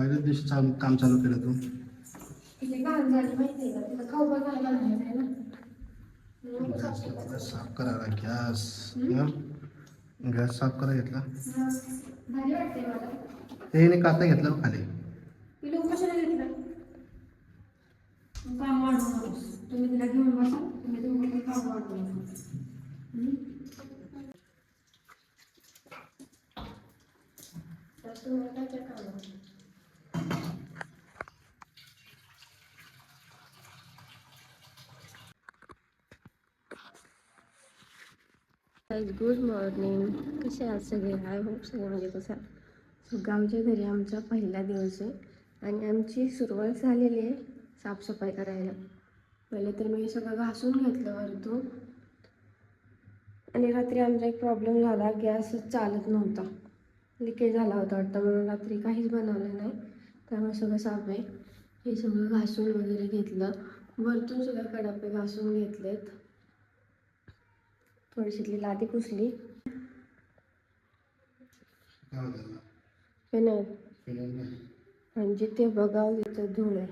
पहिल्याच दिवशी चालू काम चालू केलं तू? गॅस साफ करायला गॅस. गॅस साफ करायला घेतला. हा. काता घेतला खाली. तुम्ही तिला घेऊन बसा तुम्ही दोघं काही काम वाढवू नका हम्म? तर तुम्हाला काय काय काम आहे? गुड मॉर्निंग कसे आहात सगळे? आय होप सगळे म्हणजे कसं सो गावच्या घरी आमचा पहिला दिवस आहे आणि आमची सुरुवात झालेली आहे साफसफाई करायला. पहिले तर मी सगळं घासून घेतलं वरतून. आणि रात्री आमचा एक प्रॉब्लेम झाला गॅस चालत नव्हता. लिकेज झाला होता वाटतं म्हणून रात्री काहीच बनवलं नाही. त्यामुळे सगळं साफ आहे. हे सगळं घासून वगैरे घेतलं. वरतून सगळं कडापे घासून घेतलेत. थोडीशीतली लादी पुसली. हे नाही. आणि जिथे बघावं तिथं धूळ आहे.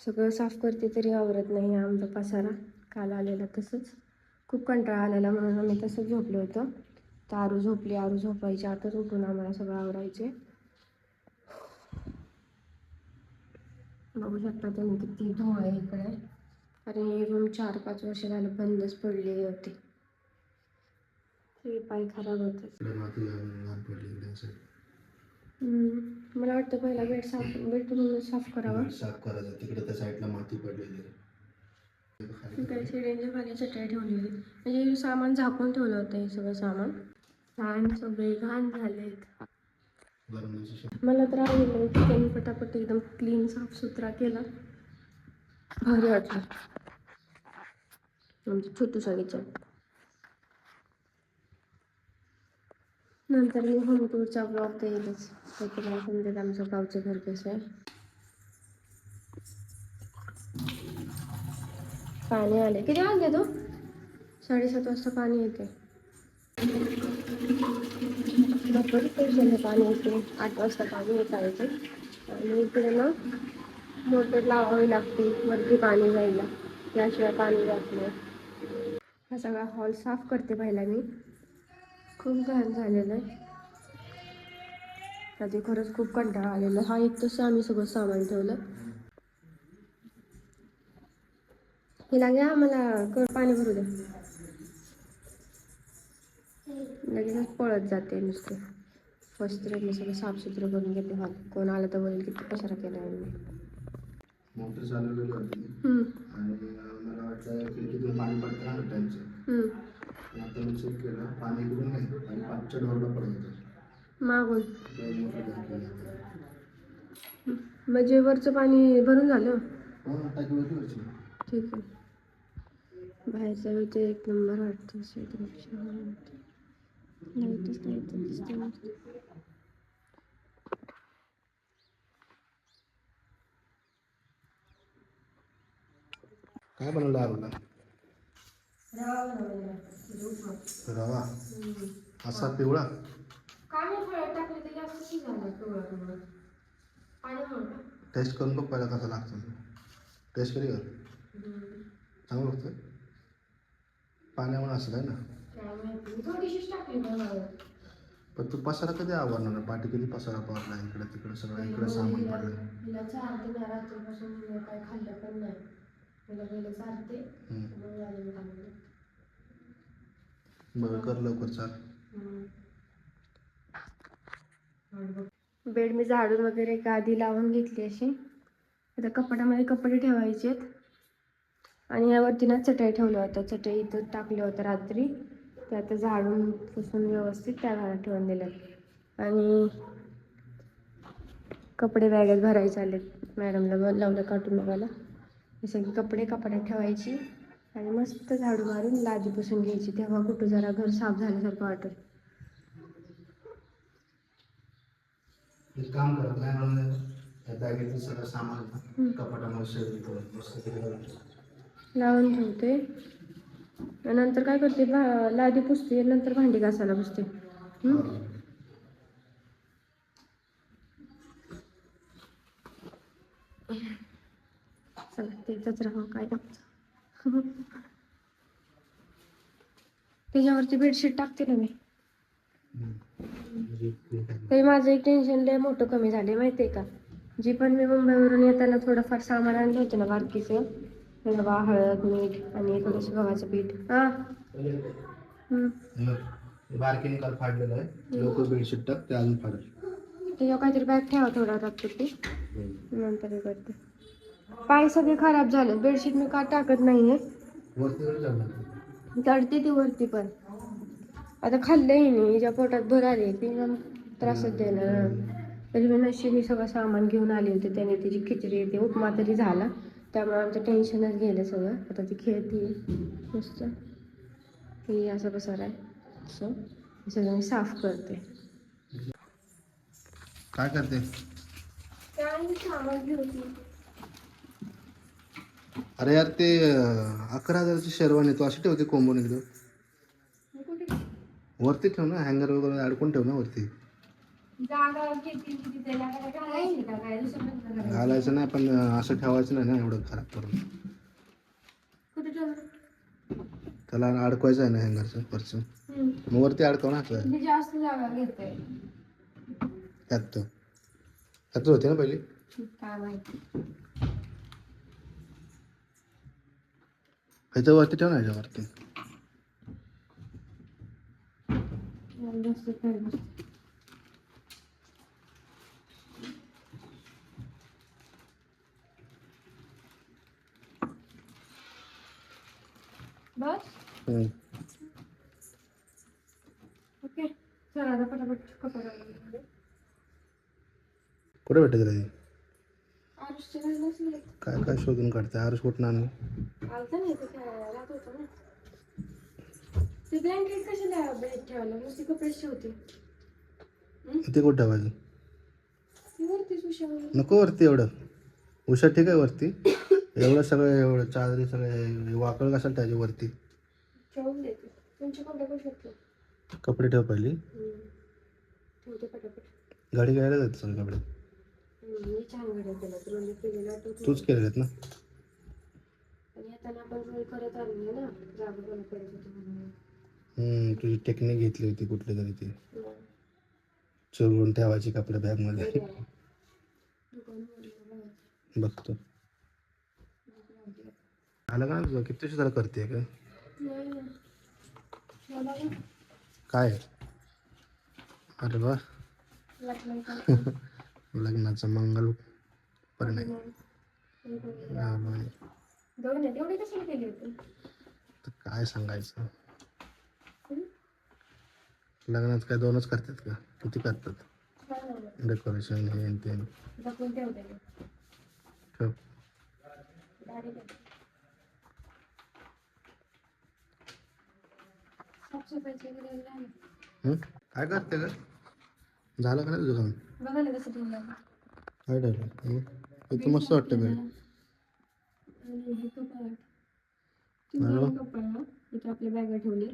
सगळं साफ करते तरी आवरत नाही आमचा पसारा. काल आलेला तसंच. खूप कंटाळा आलेला म्हणून आम्ही तसंच झोपलो होतो. तर आरू झोपली आरू झोपायची. आताच उठून आम्हाला सगळं आवरायचे बघू शकता तुम्ही किती धूळ आहे इकडे. कारण ही रूम चार पाच वर्ष झालं बंदच पडलेली होती. सगळे पाय खराब होते. मला वाटतं पहिला बेड साफ बेडरूम साफ करावा. साफ करायचं. तिकडे त्या साईडला माती पडलेली शिड्यांच्या खाली चटई ठेवलेली म्हणजे सामान झाकून ठेवलं होतं हे सगळं सामान. घाण सगळे घाण शेप. मला तर आवडलं. त्यांनी पटापट एकदम क्लीन साफसुथरा केला. भारी वाटलं. म्हणजे छोटूसा किचन नंतर मी होम टूरचा ब्लॉग तर येईलच तर तुम्हाला समजेल आमचं गावचं घर कसं आहे. पाणी आले किती वाजले तो? साडेसात वाजता पाणी येते भरपूर पैशाने पाणी येते आठ वाजता पाणी येत आहे. ते आणि इकडे ना मोटर लावावी लागते वरती पाणी जायला. याशिवाय पाणी जात नाही. हा सगळा हॉल साफ करते पहिला मी खूप घाण झालेलं आहे. आधी खरंच खूप कंटाळा आलेला हा एक तसं आम्ही सगळं सामान ठेवलं. हिला घ्या आम्हाला कर पाणी भरू द्या लगेचच पळत जाते नुसते. फर्स्ट मी सगळं साफसुथरं करून घेते. हॉल कोण आलं तर बोलेल किती पसारा केला आहे मी मोटर चालवलेली होती. आणि मला वाटलं खिडकीतून पाणी पडतं ना टाईमचं. आता मी चेक केलं. पाणी इकडून नाही आणि पाचच्या डोरला पडत होतं मागून. म्हणजे वरचं पाणी भरून झालं? हो ठीक आहे. बाहेरचा वेळ ते एक नंबर वाटतं असं एकदम शांत. लाईटच नाही इथं दिसते नुसतं. काय बनवलं आरूला रवा. असा पिवळा? टेस्ट करून बघ पहिला कसा लागतो. टेस्ट करी कर चांगलं लागतं पाण्यामुळे असं आहे ना. पण तू पसारा कधी आवडणार पाठी कधी पसारा पावला इकडे तिकडे सगळं इकडे सामान पडलं. चालते. हम्म. मग आले मी कर लवकर चाल. बेड मी झाडून वगैरे गादी लावून घेतली अशी. आता कपाटामध्ये कपडे ठेवायचे आणि यावरती ना चटई ठेवलं होतं. चटई इथं टाकलं होतं रात्री. ते आता झाडून पुसून व्यवस्थित त्या घरात ठेवून दिलं. आणि कपडे बॅगेत भरायचे आलेत. मॅडमला लावलं काढून बघायला. सगळे कपडे कपड्यात ठेवायची आणि मस्त झाडू मारून लादी पुसून घ्यायची. तेव्हा कुठं जरा घर साफ झाल्यासारखं एक काम करत नाही सगळं सामान कपाटामध्ये. लावून ठेवते. नंतर काय करते? लादी पुसते नंतर भांडी घासायला बसते. राहा काय त्याच्यावरती बेडशीट टाकते ना मी. तरी माझं एक टेन्शन लय मोठं कमी झाले माहितीये का? जी पण मी मुंबईवरून येताना थोडंफार सामान आणलं होतं ना बारकीचं. रवा हळद मीठ आणि थोडंसं गव्हाचं पीठ. हा? हम्म. बारकीने काल फाडलेलं आहे. लोक बेडशीट टाक ते अजून फाडेल. त्याच्यावर काहीतरी बॅग ठेवा थोडा तात्पुरती नंतर हे करते. पाय सगळे खराब झाले. बेडशीट मी का टाकत नाहीये? चढते ती वरती पण. आता खाल्लंही नाही हिच्या पोटात भर आली. ती मग त्रासच देणार तरी मी सगळं सामान घेऊन आले होते. त्याने तिची खिचडी ते उपमा तरी झाला. त्यामुळे आमचं टेन्शनच गेलं सगळं. आता ती खेळते. मस्त. ही असं आहे. असं. हे सगळं मी साफ करते. काय करते? सामान घेऊन अरे यार ते अकरा हजाराची शेरवानी तू अशी ठेवते कोंबून एकदम वरती ठेव ना हँगर वगैरे अडकून ठेव ना वरती. घालायची नाही पण असं ठेवायचं नाही ना एवढं खराब करून. त्याला अडकवायचं आहे ना हँगरचं वरचं. मग वरती अडकव ना त्यात त्यात होते ना पहिली? काय माहिती ह्याच्या वरती ठेव ना ह्याच्या वरती मला जास्त काय नसतं. बस हम्म. ओके चला आता पटापट कपडा घालून. कुठे भेटत रे आरुषचे काय काय शोधून काढते आरुष कुठं आणू आलता नाही ते खेळायला राहत होतं ना ते ब्लँकेट कशाला बेड ठेवायला? नुसती कपडेच ठेवते. ते कुठं ठेवायचं? ती वरतीच उशावर नको वरती एवढं. उषा ठीक आहे वरती. एवढं सगळं एवढं चादरी सगळे वाकळ कशाला ठेवायचे वरती? ठेवून देते. तुमचे कपडे कसे ठेवते. कपडे ठेव पहिली. ठेवते पटापट. गाडी घ्यायला जाते सगळे कपडे. हम्म, मी छान घड्या केला तुला मी केलेला आठवतो. तूच केले आहेत ना? आणि येताना आपण रोल करत आलो ना. जागा होतो म्हणून. हम्म, तुझी टेक्निक घेतली होती कुठली तरी ती. चोरून ठेवायची कपडे. दुकानवाल्याला बघायचं. बघतो आलं का तुझं किती झालं करते का काय अरे वा? लग्नाचं मंगल परिणाम काय सांगायचं? लग्नात काय दोनच करतात का किती करतात. डेकोरेशन हे ते. हं? काय करते का झालं का नाही तुझं काम. काय? इथं मस्त वाटतं बेड आणि हे कपाट. तीन अरे वा. दोन कपाट आहे. इथे आपली बॅग ठेवली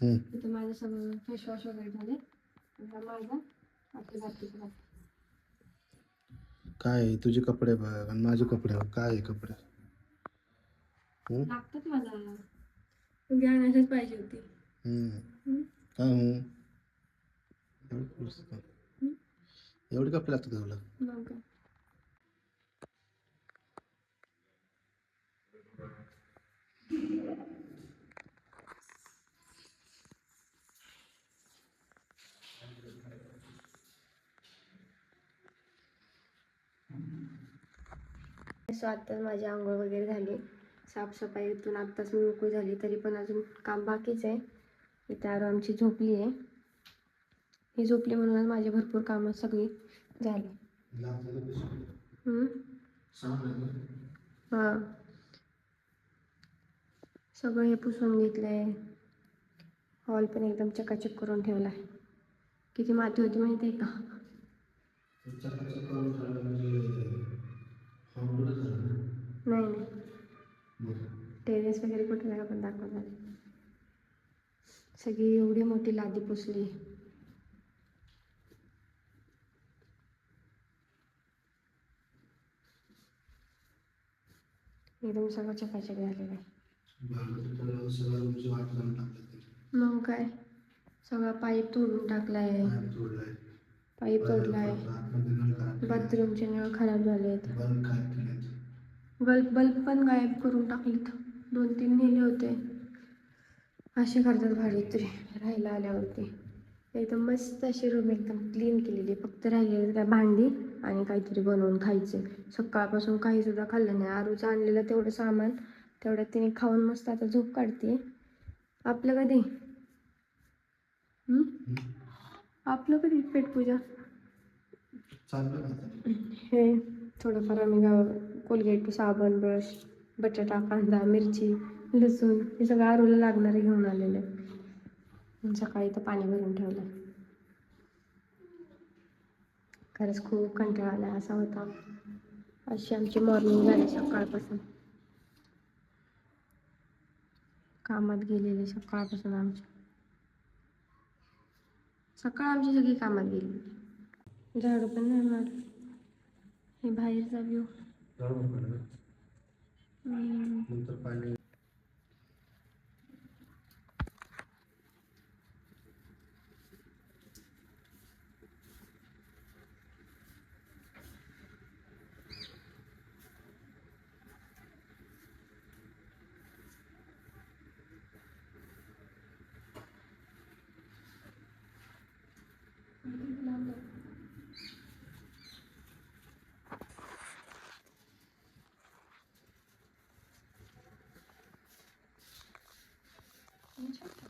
हं. इथे माझं सगळं फेसवॉश वगैरे झाले हा माझा आपली बाकीचं बाकी. काय आहे? तुझे कपडे बघ आणि माझे कपडे बघ काय आहे कपडे हं? लागतात मला आणायलाच पाहिजे होती हं. हं? काय हं? हं? एवढे कपडे लागतात का तुला मग काय. सो आत्ताच माझी आंघोळ वगैरे झाली. साफसफाईतून आत्ताच मी मोकळी झाली तरी पण अजून काम बाकीच आहे. इथे आरो आमची झोपली आहे. ही झोपली म्हणूनच माझी भरपूर कामं सगळी झाली. हां. सगळं हे पुसून घेतलं आहे हॉल पण एकदम चकाचक करून ठेवला आहे. किती माती होती माहिती आहे का? नाही नाही टेरेस वगैरे कुठे नाही आपण दाखवणार सगळी एवढी मोठी लादी पुसली. एकदम सगळं चकाचक झालेलं आहे मग काय? सगळा पाईप तोडून टाकलाय. पाईप तोडलाय आहे खराब बाथरूमचे नळ खराब झालेत. बल्ब बल्ब बल्ब पण गायब करून टाकलेत. दोन तीन नेले होते. असे करतात भाडे राहायला आल्यावरती. एकदम मस्त अशी रूम एकदम क्लीन केलेली. फक्त राहिलेली काय भांडी आणि काहीतरी बनवून खायचे. सकाळपासून काही सुद्धा खाल्लं नाही. आरूचं आणलेलं तेवढं सामान तेवढ्यात तिने खाऊन मस्त आता झोप काढते. आपलं कधी? आपलं कधी पेटपूजा. हे थोडंफार आम्ही गाव कोलगेट साबण ब्रश बटाटा कांदा मिरची लसूण हे सगळं आरूला लागणारे घेऊन आलेलं. सकाळी तर पाणी भरून ठेवलं. खरंच खूप कंटाळा आला असा होता. अशी आमची मॉर्निंग झाली सकाळपासून. कामात गेलेली सकाळपासून आमची. सकाळ आमची सगळी कामात गेली. झाडू पण नाही मारलं हे बाहेरचा व्ह्यू gente aqui.